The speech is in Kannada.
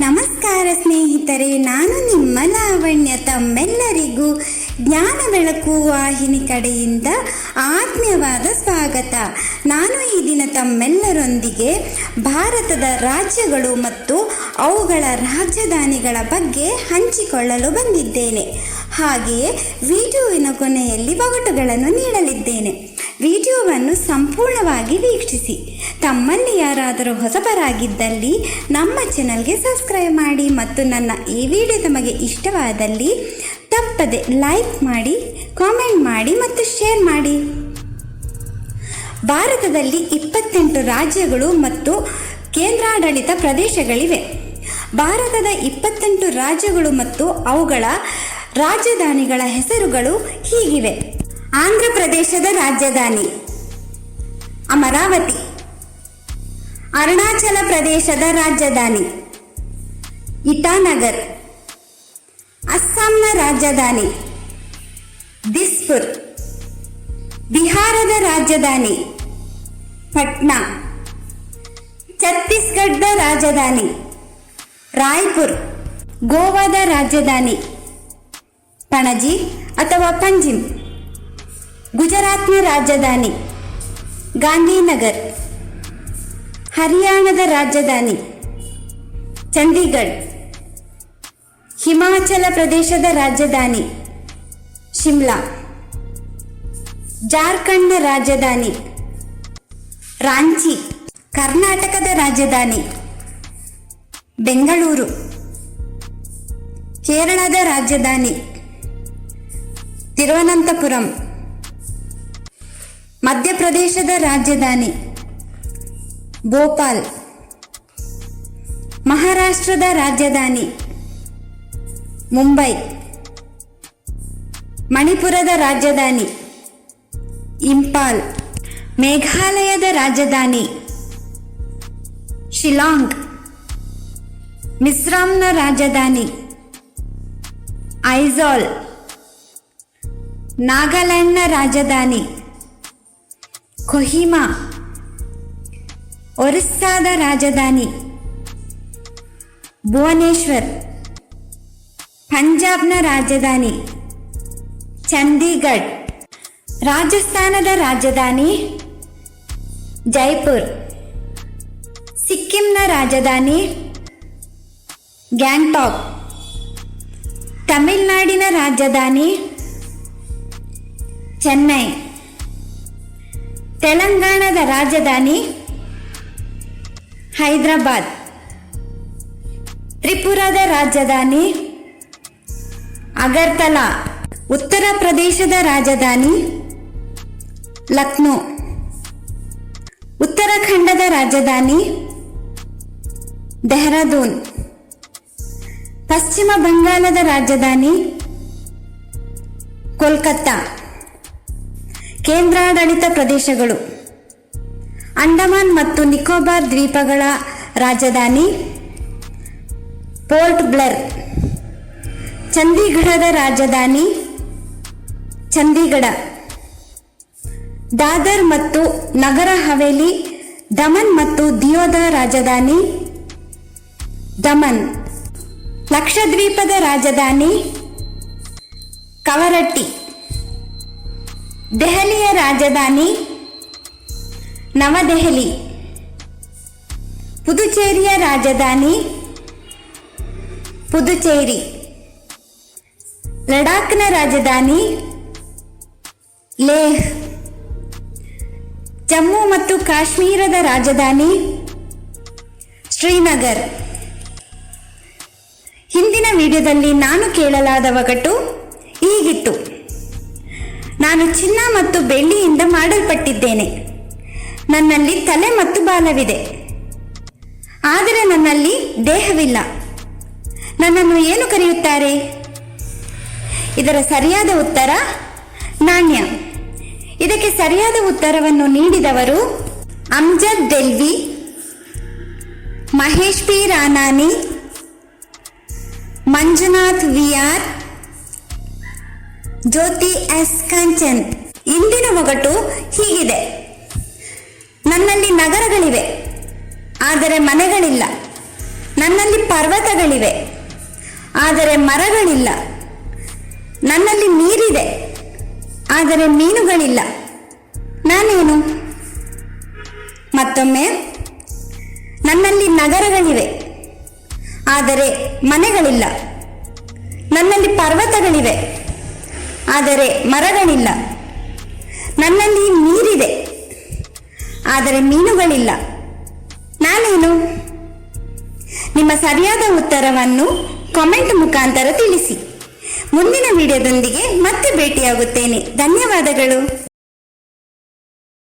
ನಮಸ್ಕಾರ ಸ್ನೇಹಿತರೆ, ನಾನು ನಿಮ್ಮ ಲಾವಣ್ಯ ತಮ್ಮೆಲ್ಲರಿಗೂ ಜ್ಞಾನ ಬೆಳಕು ವಾಹಿನಿ ಕಡೆಯಿಂದ ಆತ್ಮೀಯವಾದ ಸ್ವಾಗತ. ನಾನು ಈ ದಿನ ತಮ್ಮೆಲ್ಲರೊಂದಿಗೆ ಭಾರತದ ರಾಜ್ಯಗಳು ಮತ್ತು ಅವುಗಳ ರಾಜಧಾನಿಗಳ ಬಗ್ಗೆ ಹಂಚಿಕೊಳ್ಳಲು ಬಂದಿದ್ದೇನೆ. ಹಾಗೆಯೇ ವಿಡಿಯೋವಿನ ಕೊನೆಯಲ್ಲಿ ಒಗಟುಗಳನ್ನು ನೀಡಲಿದ್ದೇನೆ. ವಿಡಿಯೋವನ್ನು ಸಂಪೂರ್ಣವಾಗಿ ವೀಕ್ಷಿಸಿ. ತಮ್ಮಲ್ಲಿ ಯಾರಾದರೂ ಹೊಸಬರಾಗಿದ್ದಲ್ಲಿ ನಮ್ಮ ಚಾನಲ್ಗೆ ಸಬ್ಸ್ಕ್ರೈಬ್ ಮಾಡಿ ಮತ್ತು ನನ್ನ ಈ ವಿಡಿಯೋ ತಮಗೆ ಇಷ್ಟವಾದಲ್ಲಿ ತಪ್ಪದೆ ಲೈಕ್ ಮಾಡಿ, ಕಾಮೆಂಟ್ ಮಾಡಿ ಮತ್ತು ಶೇರ್ ಮಾಡಿ. ಭಾರತದಲ್ಲಿ ಇಪ್ಪತ್ತೆಂಟು ರಾಜ್ಯಗಳು ಮತ್ತು ಕೇಂದ್ರಾಡಳಿತ ಪ್ರದೇಶಗಳಿವೆ. ಭಾರತದ ಇಪ್ಪತ್ತೆಂಟು ರಾಜ್ಯಗಳು ಮತ್ತು ಅವುಗಳ ರಾಜಧಾನಿಗಳ ಹೆಸರುಗಳು ಹೀಗಿವೆ. ಆಂಧ್ರ ಪ್ರದೇಶದ ರಾಜಧಾನಿ. ಅಮರಾವತಿ. ಅರುಣಾಚಲ ಪ್ರದೇಶದ ರಾಜಧಾನಿ. ಇಟಾನಗರ್. ಅಸ್ಸಾಂನ ರಾಜಧಾನಿ. ದಿಸ್ಪುರ್. ಬಿಹಾರದ ರಾಜಧಾನಿ. ಪಟ್ನಾ. ಛತ್ತೀಸ್ಗಢದ ರಾಜಧಾನಿ. ರಾಯ್ಪುರ್. ಗೋವಾದ ರಾಜಧಾನಿ. ಪಣಜಿ ಅಥವಾ ಪಂಜಿಮ್ ಗುಜರಾತ್ನ ರಾಜಧಾನಿ ಗಾಂಧಿನಗರ್, ಹರಿಯಾಣದ ರಾಜಧಾನಿ ಚಂಡೀಗಢ್, ಹಿಮಾಚಲ ಪ್ರದೇಶದ ರಾಜಧಾನಿ ಶಿಮ್ಲಾ, ಜಾರ್ಖಂಡ್ನ ರಾಜಧಾನಿ ರಾಂಚಿ, ಕರ್ನಾಟಕದ ರಾಜಧಾನಿ ಬೆಂಗಳೂರು, ಕೇರಳದ ರಾಜಧಾನಿ ತಿರುವನಂತಪುರಂ. ಮಧ್ಯಪ್ರದೇಶದ ರಾಜಧಾನಿ ಭೋಪಾಲ್. ಮಹಾರಾಷ್ಟ್ರದ ರಾಜಧಾನಿ ಮುಂಬೈ. ಮಣಿಪುರದ ರಾಜಧಾನಿ ಇಂಪಾಲ್ ಮೇಘಾಲಯದ ರಾಜಧಾನಿ ಶಿಲಾಂಗ್ ಮಿಸ್ರಾಂನ ರಾಜಧಾನಿ ಐಜಾಲ್. ನಾಗಾಲ್ಯಾಂಡ್ನ ರಾಜಧಾನಿ ಕೊಹಿಮಾ. ಒರಿಸ್ಸಾದ ರಾಜಧಾನಿ. ಭುವನೇಶ್ವರ್. ಪಂಜಾಬ್ನ ರಾಜಧಾನಿ. ಚಂಡೀಗಢ್ ರಾಜಸ್ಥಾನದ ರಾಜಧಾನಿ ಜೈಪುರ್. ಸಿಕ್ಕಿಂನ ರಾಜಧಾನಿ ಗ್ಯಾಂಗ್ಟಾಕ್. ತಮಿಳುನಾಡಿನ ರಾಜಧಾನಿ ಚೆನ್ನೈ. ತೆಲಂಗಾಣದ ರಾಜಧಾನಿ ಹೈದರಾಬಾದ್. ತ್ರಿಪುರದ ರಾಜಧಾನಿ ಅಗರ್ತಲಾ. ಉತ್ತರ ಪ್ರದೇಶದ ರಾಜಧಾನಿ ಲಕ್ನೋ. ಉತ್ತರಾಖಂಡದ ರಾಜಧಾನಿ ಡೆಹ್ರಾಡೂನ್. ಪಶ್ಚಿಮ ಬಂಗಾಳದ ರಾಜಧಾನಿ ಕೋಲ್ಕತ್ತಾ. ಕೇಂದ್ರಾಡಳಿತ ಪ್ರದೇಶಗಳು. ಅಂಡಮಾನ್ ಮತ್ತು ನಿಕೋಬಾರ್ ದ್ವೀಪಗಳ ರಾಜಧಾನಿ ಪೋರ್ಟ್ ಬ್ಲರ್. ಚಂಡೀಗಢದ ರಾಜಧಾನಿ ಚಂಡೀಗಢ. ದಾದರ್ ಮತ್ತು ನಗರ ಹವೇಲಿ, ದಮನ್ ಮತ್ತು ದಿಯೋದ ರಾಜಧಾನಿ ದಮನ್. ಲಕ್ಷದ್ವೀಪದ ರಾಜಧಾನಿ ಕವರಟ್ಟಿ. ದೆಹಲಿಯ ರಾಜಧಾನಿ ನವದೆಹಲಿ. ಪುದುಚೇರಿಯ ರಾಜಧಾನಿ ಪುದುಚೇರಿ. ಲಡಾಖ್ನ ರಾಜಧಾನಿ ಲೇಹ್. ಜಮ್ಮು ಮತ್ತು ಕಾಶ್ಮೀರದ ರಾಜಧಾನಿ ಶ್ರೀನಗರ್. ಹಿಂದಿನ ವಿಡಿಯೋದಲ್ಲಿ ನಾನು ಕೇಳಲಾದ ಒಗಟು ಹೀಗಿತ್ತು. ನಾನು ಚಿನ್ನ ಮತ್ತು ಬೆಳ್ಳಿಯಿಂದ ಮಾಡಲ್ಪಟ್ಟಿದ್ದೇನೆ. ನನ್ನಲ್ಲಿ ತಲೆ ಮತ್ತು ಬಾಲವಿದೆ. ಆದರೆ ನನ್ನಲ್ಲಿ ದೇಹವಿಲ್ಲ. ನನ್ನನ್ನು ಏನು ಕರೆಯುತ್ತಾರೆ? ಇದರ ಸರಿಯಾದ ಉತ್ತರ, ನಾಣ್ಯ. ಇದಕ್ಕೆ ಸರಿಯಾದ ಉತ್ತರವನ್ನು ನೀಡಿದವರು Amjad Delvi, Mahesh P Ranani Manjunath V R Jyoti S Kanchan. ಇಂದಿನ ಒಗಟು ಹೀಗಿದೆ. ನನ್ನಲ್ಲಿ ನಗರಗಳಿವೆ. ಆದರೆ ಮನೆಗಳಿಲ್ಲ. ನನ್ನಲ್ಲಿ ಪರ್ವತಗಳಿವೆ. ಆದರೆ ಮರಗಳಿಲ್ಲ. ನನ್ನಲ್ಲಿ ನೀರಿದೆ. ಆದರೆ ಮೀನುಗಳಿಲ್ಲ. ನಾನೇನು? ಮತ್ತೊಮ್ಮೆ? ನನ್ನಲ್ಲಿ ನಗರಗಳಿವೆ. ಆದರೆ ಮನೆಗಳಿಲ್ಲ. ನನ್ನಲ್ಲಿ ಪರ್ವತಗಳಿವೆ. ಆದರೆ ಮರಗಳಿಲ್ಲ. ನನ್ನಲ್ಲಿ ನೀರಿದೆ. ಆದರೆ ಮೀನುಗಳಿಲ್ಲ. ನಾನೇನು? ನಿಮ್ಮ ಸರಿಯಾದ ಉತ್ತರವನ್ನು ಕಾಮೆಂಟ್ ಮುಖಾಂತರ ತಿಳಿಸಿ. ಮುಂದಿನ ವಿಡಿಯೋದೊಂದಿಗೆ ಮತ್ತೆ ಭೇಟಿಯಾಗುತ್ತೇನೆ. ಧನ್ಯವಾದಗಳು.